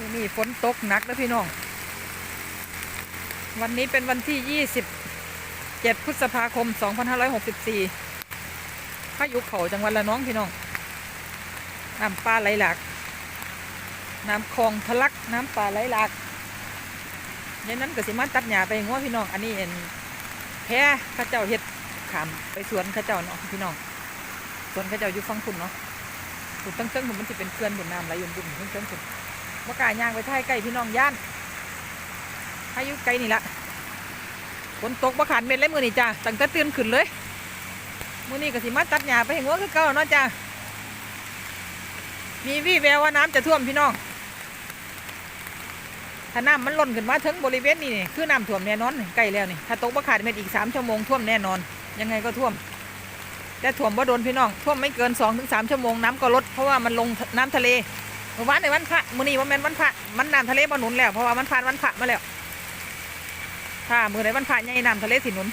มือนี่ฝนตกหนักนะพี่น้อง วันนี้เป็นวันที่ 27 พฤษภาคม 2564พายุเขาจังหวัดละน้องพี่น้อง น้ำปลาไหลหลาก น้ำคลองทะลัก น้ำปลาไหลหลากยันนั้นก็สิมาตัดหญ้าไปง้อพี่น้อง อันนี้เอ็นแพร่เข้าเจ้าเฮ็ดขามไปสวนข้าเจ้าเนาะพี่น้อง สวนข้าเจ้าอยู่ฟังคุณเนาะคุณตั้งเติ้งผมมันสิเป็นเกลือนบนน้ำไหลยุ่นบุ่นตั้งเติ้งคุณ ว่ากล้าย่างไปไทยใกล้พี่น้องย่านอายุไกลนี่ละฝนตกบ่ขาดเม็ดเลยมือนี่จ้าตั้งแต่ตื่นขึ้นเลยมือนี่ก็สิมาตัดหญ้าไปให้งัวคือเก่าเนาะจ้ามีวี่แววว่าน้ำจะท่วมพี่น้อง ถ้าน้ำมันล้นขึ้นมาถึงบริเวณนี้นี่คือน้ำท่วมแน่นอนใกล้แล้วนี่ถ้าตกบ่ขาดเม็ดอีกสามชั่วโมงท่วมแน่นอน ยังไงก็ท่วมแต่ท่วมบ่โดนพี่น้องท่วมไม่เกิน2องถึงสามชั่วโมงน้ำก็ลดเพราะว่ามันลงน้ำทะเล มื่อวานในวันพระมื้อนี้ว่าแม่นวันพระมันน้ำทะเลบ่หนุนแล้วเพราะว่ามันผ่านวันพระมาแล้วถ้ามื้อใดวันพระใหญ่น้ำทะเลสิหนุน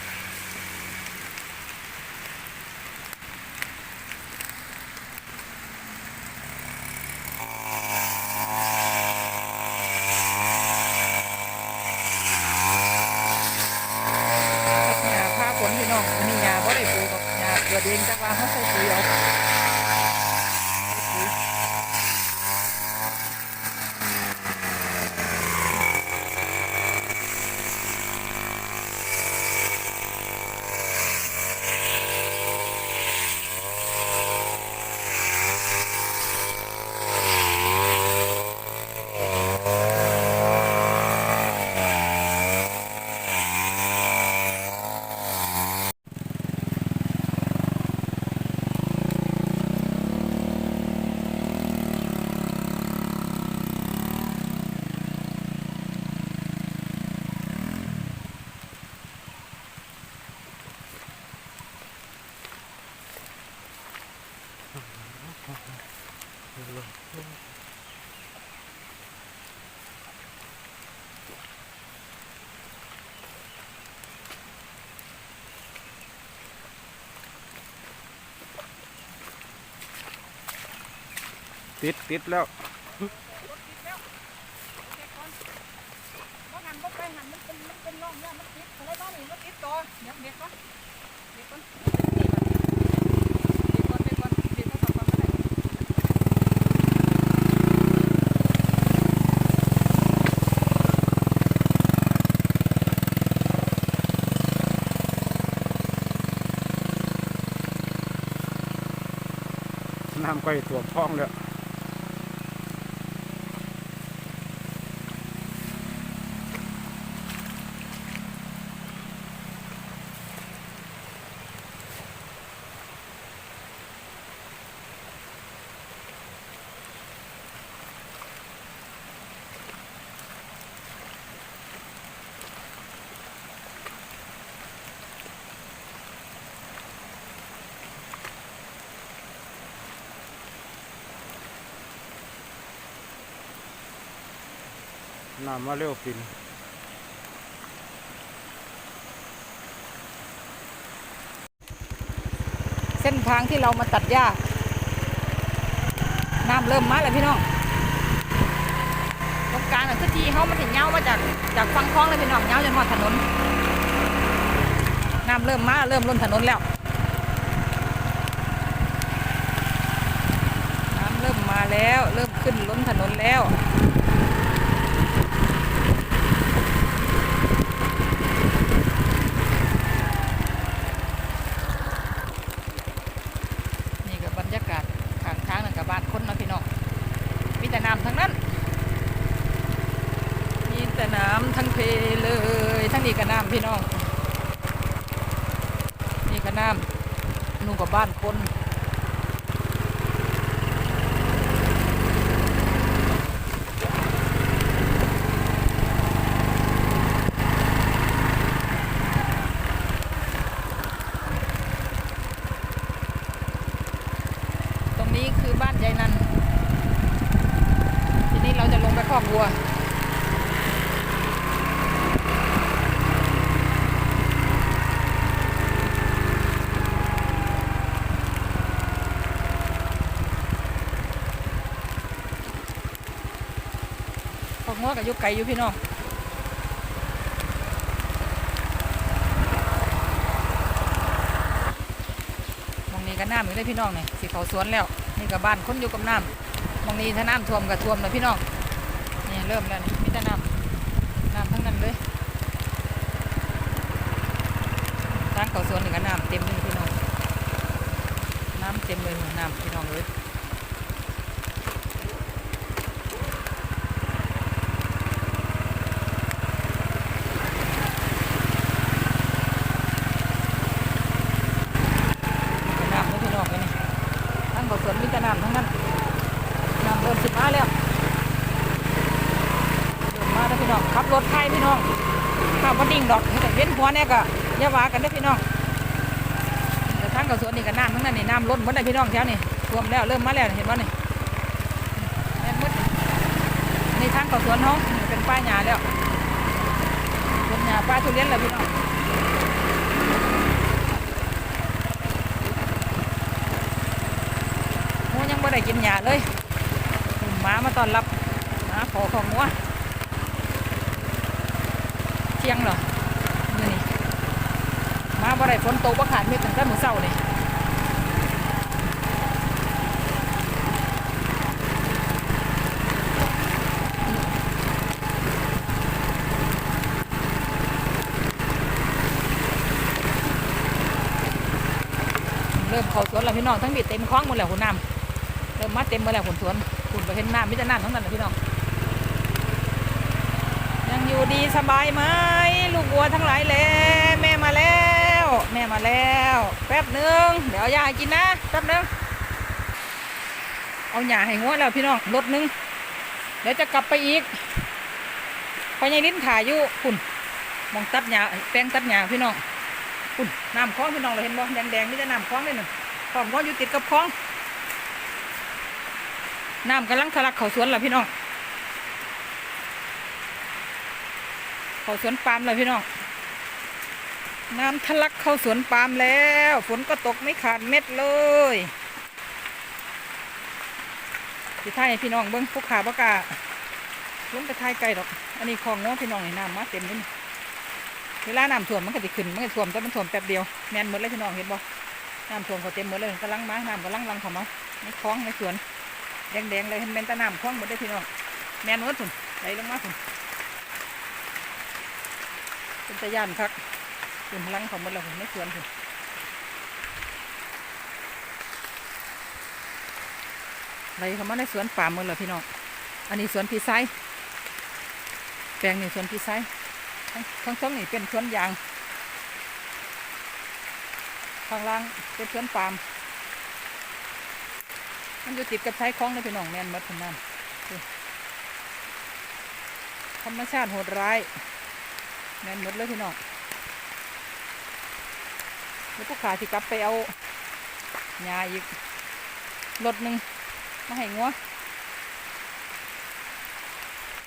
หญ้าผ้าฝนพี่น้องอันนี้หญ้าบ่ได้ปลูกหรอกหญ้าเกิดเองแต่ว่าเขาใส่ปุ๋ยเอาปุ๋ย ติดติดแล้วบ่หันบ่ไปหันมันเป็นมันเป็นร่องเนี่ยมันติดอะไรบ้างนี่มันติดต่อเดี๋ยวเด็กก่อนเด็กก่อนเด็กก่อนเด็กก่อนเด็กก่อนเด็กก่อนก่อนก็ได้ น้ำก็ตัวพองแล้ว น้ำมาเร็วปินเส้นทางที่เรามาตัดหญ้า น้ำเริ่มมาแล้วพี่น้องตรงกลางน่ะคือทีเขามันถึงเงามาจากจากฝั่งคลองเลยพี่น้องเงาจนหอดถนน น้ำเริ่มมาเริ่มล้นถนนแล้วน้ำเริ่มมาแล้ว เริ่มขึ้นล้นถนนแล้ว นี่ก็บรรยากาศข้างทางนั่นกับบ้านคนเนาะพี่น้อง มีแต่น้ำทั้งนั้น มี แต่น้ำทั้งเพเลย ทั้งนี้ก็น้ำพี่น้อง นี่ก็น้ำนู่นกับบ้านคนตรงนี้คือบ้านยายนัน ทีนี้เราจะลงไปคอกวัว พว กงัวกับยุกไก่อยู่พี่น้องมองนี้ก็น้ำอยู่เลยพี่น้องนี่สิเขาสวนแล้ว นี่กับบ้านคนอยู่กับน้ำมองนี้ถ้าน้ำท่วมก็ท่วมแล้วพี่น้องนี่เริ่มแล้วนี่มีแต่น้ำน้ำทั้งนั้นเลยทางเขาสวนนี่ก็น้ำเต็มเลยพี่น้องน้ำเต็มเลยน้ำพี่น้องเลย น้ำเลยพี่น้องไปนี่ทั้งบ่อสวนมีแต่น้ำทั้งนั้นน้ำเริ่มสิมาแล้วเริ่มมาแล้วพี่น้องขับรถไทยพี่น้องข้าวบดิ่ งดอกแต่เว้นหัวเนี่ยก็ย่าว่ากันเด้พี่น้องแต่ทั้งกับสวนนี่ก็น้ำทั้งนั้นนี่น้ำล้นหมดเลยพี่น้องแถวนี่ท่วมแล้วเริ่มมาแล้วเห็นบ่นี่แม่นมดนี่ทั้งกับสวนเขาเป็นป้ายหญ้าแล้วเป็นหญ้าป้ายทุเรียนแล้วพี่น้องมูยังไม่ได้กินหญ้าเลยหมามาต้อนรับหมาขอของงัว ที่ยงเหรอนี่มาบ่ได้ฝนตกบ่ขาดเม็ดตั้งแต่มื้อเช้านี่เริ่มเข้าสวนแล้วพี่น้องทั้งบิดเต็มคล้องหมดแล้วคุณน้ำเริ่มมาเต็มหมดแล้วผลสวนคุณไปเห็นน้ำมิตรน้ำทั้งนั้นเลยพี่น้อง ยังอยู่ดีสบายไหมลูกวัวทั้งหลายแล้แม่มาแล้ว แม่มาแล้ว แป๊บหนึงเดี๋ยวอายากินนะแป๊บหนึงเอาหญ้าให้งัวแล้วพี่น้องรถหนึงเดี๋ยวจะกลับไปอีกพอยายลิ้นถ่ายอยู่คุณมองตัดหญ้าแปลงตัดหญ้าพี่น้องคุณน้ำคลองพี่น้องเราเห็นบ่แดงๆนี่จะน้ำคลองเลยหนึ่งคลองก็อยู่ติดกับคลองน้ำกำลังทะลักเข้าสวนแล้วพี่น้อง เข้าสวนปาล์มแล้วพี่น้องน้ำทะลักเข้าสวนปาล์มแล้ว ฝนก็ตกไม่ขาดเม็ดเลยสิท้ายพี่น้องเบิ้งผู้ขาบกล้าลงไปท้ายไกลดอก อันนี้คลองง้อพี่น้องนี่น้ำมาเต็มเลยนี่เวลาน้ำท่วมมันก็จะขึ้นมันก็ท่วมแต่มันท่วมแป๊บเดียวแมนหมดเลยพี่น้องเห็นบ่น้ำท่วมเขาเต็มหมดเลยกำลังมาน้ำกำลังลังเข้ามาในคลองในสวนแดงๆเลยเห็นแมนตะน้ำคลองหมดได้อพี่น้องแมนหมดพุ่นไหลลงมาพุ่น เป็นตะย่านคักพุ่นลังของมดแล้วพุ่นในสวนพุ่นไหลเข้ามาในสวนป่าหมดแล้วพี่น้อง อันนี้สวนพี่ไซแปลงนี่สวนพี่ไซทั้งทั้งสองนี่เป็นสวนยาง ข้างล่างเป็นสวนปาล์มมันอยู่ติดกับชายคลองเลยพี่น้องแม่นมัดทั้งนั้นธรรมชาติโหดร้าย แน่นหมดเลยพี่น้องแล้วผู้ขาที่กลับไปเอาหญ้าอีกรถหนึ่งมาให้งัว